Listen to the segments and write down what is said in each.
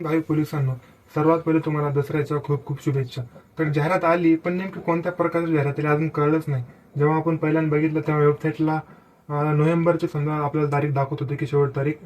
भावी पोलिसांनो सर्वात पहिले तुम्हाला दसऱ्याच्या खूप खूप शुभेच्छा. तर जाहिरात आली पण नेमकी कोणत्या प्रकारची जाहिरात आली अजून कळलंच नाही. जेव्हा आपण पहिल्यांदा बघितलं तेव्हा वेबसाईटला नोव्हेंबरची समजा आपल्याला तारीख दाखवत होती की शेवट तारीख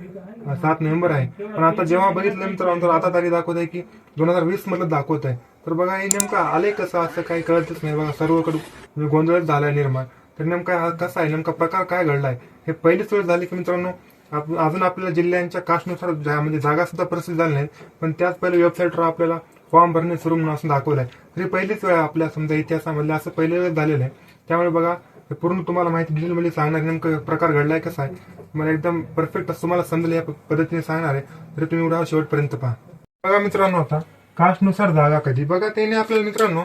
सात नोव्हेंबर आहे. पण आता जेव्हा बघितलं मित्रांनो तर आता तारीख दाखवत आहे की दोन हजार वीस मधलं दाखवत आहे. तर बघा हे नेमकं आले कसं असं काही कळतच नाही. बघा सर्वकडून म्हणजे गोंधळच झालाय निर्माण. तर नेमका कसं आहे नेमका प्रकार काय घडलाय? हे पहिलीच वेळ झाली की मित्रांनो अजून आपल्याला जिल्ह्यांच्या कास्टनुसार जा- म्हणजे जागा सुद्धा प्रसिद्ध झाल्या नाहीत पण त्याच पहिले वेबसाईटवर आपल्याला फॉर्म भरणे सुरू म्हणून असं दाखवलंय. तरी पहिलीच वेळ आपल्या समजा इतिहासामध्ये असं पहिले वेळ झालेलं आहे. त्यामुळे बघा पूर्ण तुम्हाला माहिती डिटेलमध्ये म्हणजे सांगणार नेमकं प्रकार घडलाय कसा आहे. मला एकदम परफेक्ट असं तुम्हाला समजेल या पद्धतीने सांगणार आहे. तरी तुम्ही एवढा शेवटपर्यंत पहा. बघा मित्रांनो आता कास्टनुसार जागा कधी? बघा त्याने आपल्याला मित्रांनो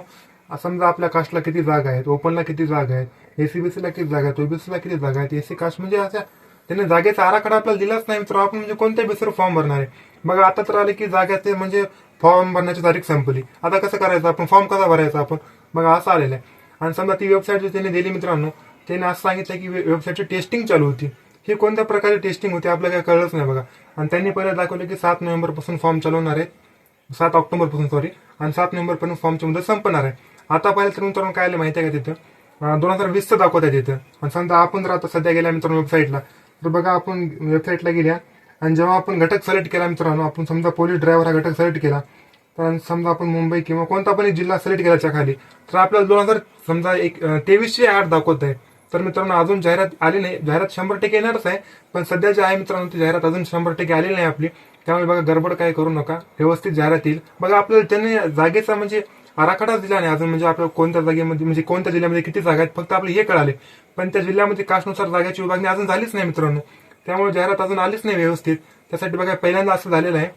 समजा आपल्या कास्टला किती जागा आहेत ओपनला किती जागा आहेत एसीबीसीला किती जागा आहेत ओबीसीला किती जागा आहेत एसी कास्ट म्हणजे अशा त्यांनी जागेचा आराखडा आपल्याला दिलाच नाही मित्र. आपण म्हणजे कोणत्या बेसवर फॉर्म भरणार. आहे बघा आता तर आले की जाग्याचे म्हणजे फॉर्म भरण्याची तारीख संपली. आता कसं करायचं? आपण फॉर्म कसा भरायचा आपण? बघा असं आलेलं आहे. आणि समजा ती वेबसाईट जी त्याने दिली मित्रांनो त्याने असं सांगितलं की वेबसाईटची टेस्टिंग चालू होती. ही कोणत्या प्रकारे टेस्टिंग होती आपल्याला काही कळलंच नाही बघा. आणि त्यांनी पहिलं दाखवलं की सात नोव्हेंबरपासून फॉर्म चालवणार आहेत सात ऑक्टोबरपासून सॉरी आणि सात नोव्हेंबर पर्यंत फॉर्मची मुदत संपणार आहे. आता पाहिलं तर मित्रांनो काय आलं माहिती आहे का तिथं? दोन हजार वीसचं दाखवत आहे तिथं. आणि समजा आपण जर आता सध्या गेल्या मित्रांनो वेबसाईटला तर बघा आपण वेबसाईटला गेल्या आणि जेव्हा आपण घटक सिलेक्ट केला मित्रांनो आपण समजा पोलीस ड्रायव्हर हा घटक सिलेक्ट केला तर समजा आपण मुंबई किंवा कोणता पण एक जिल्हा सिलेक्ट केल्याच्या खाली तर आपल्याला दोन हजार समजा एक तेवीसशे आठ दाखवत आहे. तर मित्रांनो अजून जाहिरात आली नाही. जाहिरात शंभर टक्के येणारच आहे पण सध्या जे आहे मित्रांनो ती जाहिरात अजून शंभर टक्के आलेली नाही आपली. त्यामुळे बघा गडबड काय करू नका. व्यवस्थित जाहिरात येईल. बघा आपल्याला त्यांनी जागेचा म्हणजे आराखडाच दिला नाही. अजून म्हणजे आपल्या कोणत्या जागेमध्ये म्हणजे कोणत्या जिल्ह्यामध्ये किती जागा आहेत फक्त आपले हे कळाले. पण त्या जिल्ह्यामध्ये कास्टनुसार जागेची विभागणी अजून झालीच नाही मित्रांनो. त्यामुळे जाहिरात अजून आलीच नाही व्यवस्थित. त्यासाठी बघा पहिल्यांदा असं झालेलं आहे.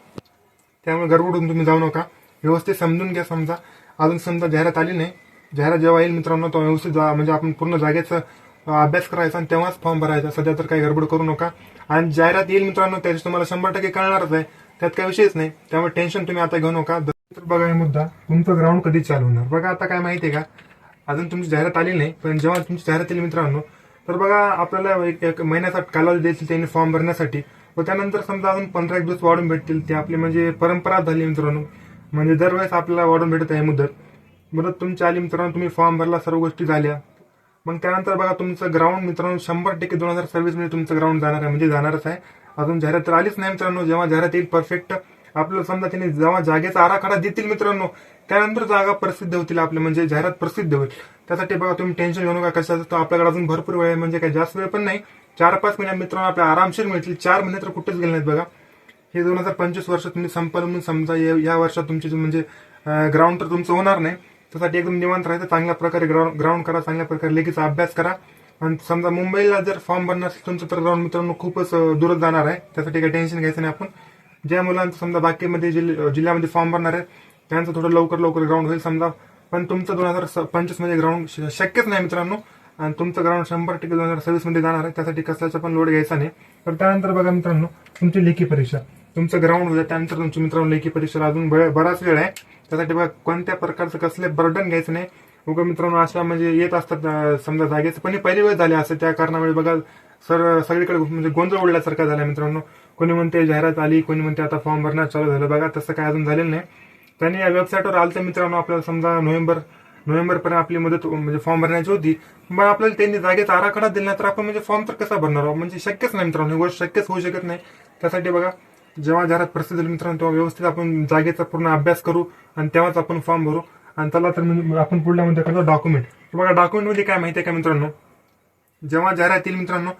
त्यामुळे गडबडून तुम्ही जाऊ नका. व्यवस्थित समजून घ्या समजा. अजून समजा जाहिरात आली नाही. जाहिरात जेव्हा येईल मित्रांनो तो व्यवस्थित जा म्हणजे आपण पूर्ण जागेचा अभ्यास करायचा आणि तेव्हाच फॉर्म भरायचा. सध्या तर काही गडबड करू नका. आणि जाहिरात येईल मित्रांनो त्याची तुम्हाला शंभर टक्के कळणारच आहे. त्यात काही विषयच नाही. त्यामुळे टेन्शन तुम्ही आता घेऊ नका. तर बघा हे मुद्दा. तुमचं ग्राउंड कधी चालू होणार? बघा आता काय माहितीये का? अजून तुमची जाहिरात आली नाही पण जेव्हा तुमची जाहिरात आली मित्रांनो तर बघा आपल्याला एक एक महिन्याचा कालावधी देतील त्यांनी फॉर्म भरण्यासाठी. व त्यानंतर समजा अजून पंधरा एक दिवस वाढून भेटतील. ते आपली म्हणजे परंपरा झाली मित्रांनो. म्हणजे दरवेळेस आपल्याला वाढून भेटत आहे मुदत. मुदत तुमची आली मित्रांनो तुम्ही फॉर्म भरला सर्व गोष्टी झाल्या. मग त्यानंतर बघा तुमचं ग्राउंड मित्रांनो शंभर टक्के दोन हजार सव्वीसमध्ये तुमचं ग्राउंड जाणार आहे म्हणजे जाणारच आहे. अजून जाहिरात तर आलीच नाही मित्रांनो. जेव्हा जाहिरात येईल परफेक्ट आपल्याला समजा त्यांनी जेव्हा जागेचा आराखडा देतील मित्रांनो त्यानंतर जागा प्रसिद्ध होतील आपल्या म्हणजे जाहिरात प्रसिद्ध होईल. त्यासाठी बघा तुम्ही टेन्शन घेऊ नका कशाचं तर आपल्याकडे अजून भरपूर वेळ आहे म्हणजे काही जास्त वेळ पण नाही. चार पाच महिन्यात मित्रांनो आपल्या आरामशीर मिळतील. चार महिने तर कुठेच गेले नाहीत बघा. हे दोन हजार पंचवीस वर्ष तुम्ही संपलं म्हणून समजा या या वर्षात तुमची म्हणजे ग्राउंड तर तुमचं होणार नाही. त्यासाठी एकदम निवांत राहायचं चांगल्या प्रकारे ग्राउंड ग्राउंड करा चांगल्या प्रकारे लेखीचा अभ्यास करा. आणि समजा मुंबईला जर फॉर्म भरणार असेल तुमचं तर ग्राउंड मित्रांनो खूपच दूरच जाणार आहे. त्यासाठी काही टेन्शन घ्यायचं नाही आपण. ज्या मुलांचं समजा बाकीमध्ये जिल्ह- जिल्ह्यामध्ये फॉर्म भरणार आहे त्यांचं थोडं लवकर लवकर ग्राउंड होईल समजा. पण तुमचं दोन हजार पंचवीसमध्ये ग्राउंड शक्यच नाही मित्रांनो. आणि तुमचं ग्राउंड शंभर टक्के दोन हजार सव्वीसमध्ये जाणार आहे. त्यासाठी कसल्याचा पण लोड घ्यायचा नाही. तर त्यानंतर बघा मित्रांनो तुमची लेखी परीक्षा. तुमचं ग्राउंड होईल त्यानंतर तुमची मित्रांनो लेखी परीक्षा अजून बराच वेळ आहे. त्यासाठी बघा कोणत्या प्रकारचं कसले बर्डन घ्यायचं नाही. उगा मित्रांनो अशा म्हणजे येत असतात समजा जागेचं. पण पहिली वेळ झाले असं त्या कारणामुळे बघा सर सगळीकडे म्हणजे गोंधळ उडल्यासारखा झाला मित्रांनो. कोणी म्हणते जाहिरात आली कोणी म्हणते आता फॉर्म भरणं चालू झालं. बघा तसं काय अजून झालेलं नाही. त्यांनी या वेबसाईटवर आलं तर मित्रांनो आपल्याला समजा नोव्हेंबर नोव्हेंबर पर्यंत आपली मदत म्हणजे फॉर्म भरण्याची होती. मग आपल्याला त्यांनी जागेचा आराखडा दिला तर आपण म्हणजे फॉर्म तर कसा भरणार आहोत? म्हणजे शक्यच नाही मित्रांनो ही गोष्ट शक्यच होऊ शकत नाही. त्यासाठी बघा जेव्हा जाहिरात प्रसिद्ध झाली मित्रांनो तेव्हा व्यवस्थित आपण जागेचा पूर्ण अभ्यास करू आणि तेव्हाच आपण फॉर्म भरू. आणि त्याला तर म्हणजे आपण पुढल्या मध्ये करतो डॉक्युमेंट बघा डॉक्युमेंटमध्ये काय माहिती आहे का मित्रांनो? जेव्हा जाहिरात येईल मित्रांनो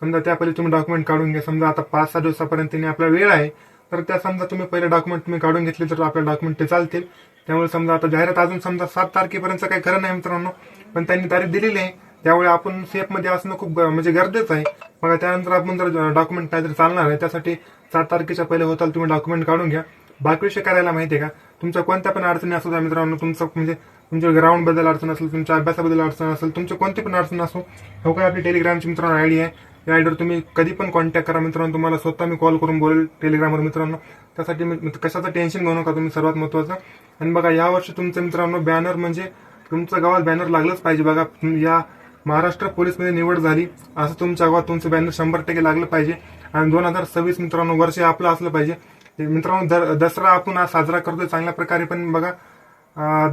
समजा त्या पहिले तुम्ही डॉक्युमेंट काढून घ्या समजा आता पाच सहा दिवसापर्यंत आपला वेळ आहे तर त्या समजा तुम्ही पहिले डॉक्युमेंट तुम्ही काढून घेतले तर आपल्या डॉक्युमेंट ते चालतील. त्यामुळे समजा आता जाहिरात अजून समजा सात तारखेपर्यंत काही खरं नाही मित्रांनो पण त्यांनी तारीख दिलेली आहे. त्यामुळे आपण सेफमध्ये असणं खूप ग- म्हणजे गरजेचं आहे. बघा त्यानंतर आपण जर डॉक्युमेंट काहीतरी चालणार आहे त्यासाठी सात तारखेच्या पहिले होताल तुम्ही डॉक्युमेंट काढून घ्या. बाकी विषय करायला माहितीये का? तुमच्या कोणत्या पण अडचणी असू द्या मित्रांनो तुमचं म्हणजे तुमच्या ग्राउंडबद्दल अडचण असेल तुमच्या अभ्यासाबद्दल अडचण असेल तुमची कोणती पण अडचण असो हो काय आपली टेलिग्रामची मित्रांनो आयडी आहे. या आयडीवर तुम्ही कधी पण कॉन्टॅक्ट करा मित्रांनो तुम्हाला स्वतः मी कॉल करून बोलेल टेलिग्रामवर मित्रांनो. त्यासाठी मी कशाचं टेन्शन घेऊ नका तुम्ही सर्वात महत्वाचं. आणि बघा या वर्षी तुमचं मित्रांनो बॅनर म्हणजे तुमच्या गावात बॅनर लागलंच पाहिजे. बघा या महाराष्ट्र पोलीसमध्ये निवड झाली असं तुमच्या गावात तुमचं बॅनर शंभर टक्के लागलं पाहिजे. आणि दोन हजार सव्वीस मित्रांनो वर्ष आपलं असलं पाहिजे. ते मित्रांनो दर- दसरा आपण आज साजरा करतोय चांगल्या प्रकारे पण बघा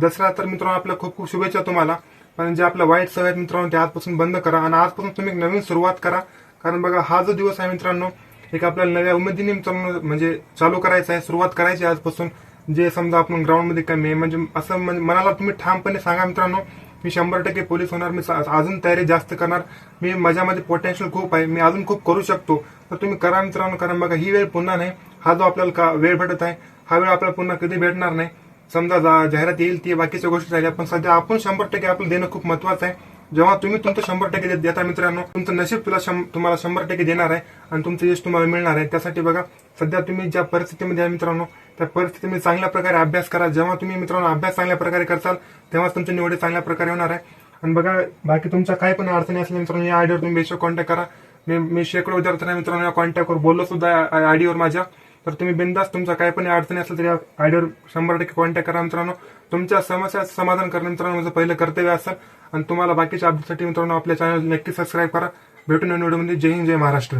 दसरा तर मित्रांनो आपल्या खूप खूप शुभेच्छा तुम्हाला. पण जे आपल्या वाईट सवय आहेत मित्रांनो ते आजपासून बंद करा. आणि आजपासून तुम्ही एक नवीन सुरुवात करा. कारण बघा हा जो दिवस आहे मित्रांनो एक आपल्याला नव्या उमेदीने म्हणजे चालू करायचं आहे सुरुवात करायची आहे आजपासून. जे समजा आपण ग्राउंडमध्ये कमी आहे म्हणजे असं म्हणजे मनाला तुम्ही ठामपणे सांगा मित्रांनो मी शंभर टक्के पोलीस होणार मी अजून तयारी जास्त करणार. मी माझ्यामध्ये पोटेन्शियल खूप आहे मी अजून खूप करू शकतो. तर तुम्ही करा मित्रांनो कारण बघा ही वेळ पुन्हा नाही. हा जो आपल्याला का वेळ भेटत आहे हा वेळ आपल्याला पुन्हा कधी भेटणार नाही. समजा जा- जाहिरात येईल ती बाकीच्या गोष्टी झाल्या पण सध्या आपण शंभर टक्के आपलं देणं खूप महत्वाचं आहे. जेव्हा तुम्ही तुमचं शंभर टक्के देता मित्रांनो तुमचं नशीब तुला शं- तुम्हाला शंभर टक्के देणार आहे आणि तुमचं यश तुम्हाला मिळणार आहे. त्यासाठी बघा सध्या तुम्ही ज्या परिस्थितीमध्ये आहे मित्रांनो त्या परिस्थितीमध्ये चांगल्या प्रकारे अभ्यास करा. जेव्हा तुम्ही मित्रांनो अभ्यास चांगल्या प्रकारे करताल तेव्हाच तुमच्या निवडी चांगल्या प्रकारे होणार आहे. आणि बघा बाकी तुमच्या काही पण अडचणी असल्या मित्रांनो या आयडीवर तुम्ही बेशक कॉन्टॅक्ट करा. मी मी शेकडो विद्यार्थ्यांना मित्रांनो या कॉन्टॅक्टवर बोललो सुद्धा आयडीवर माझ्या. तर तुम्ही बिंदास तुमचा काय पण अडचणी असेल तर या आयडियावर शंभर टक्के कॉन्टॅक्ट करा मित्रांनो. तुमच्या समस्या समाधान करणं मित्रांनो माझं पहिलं कर्तव्य असेल. आणि तुम्हाला बाकीच्या अपडेटसाठी मित्रांनो आपल्या चॅनल नक्की सबस्क्राईब करा. भेटून या व्हिडिओमध्ये जय हिंद जय महाराष्ट्र.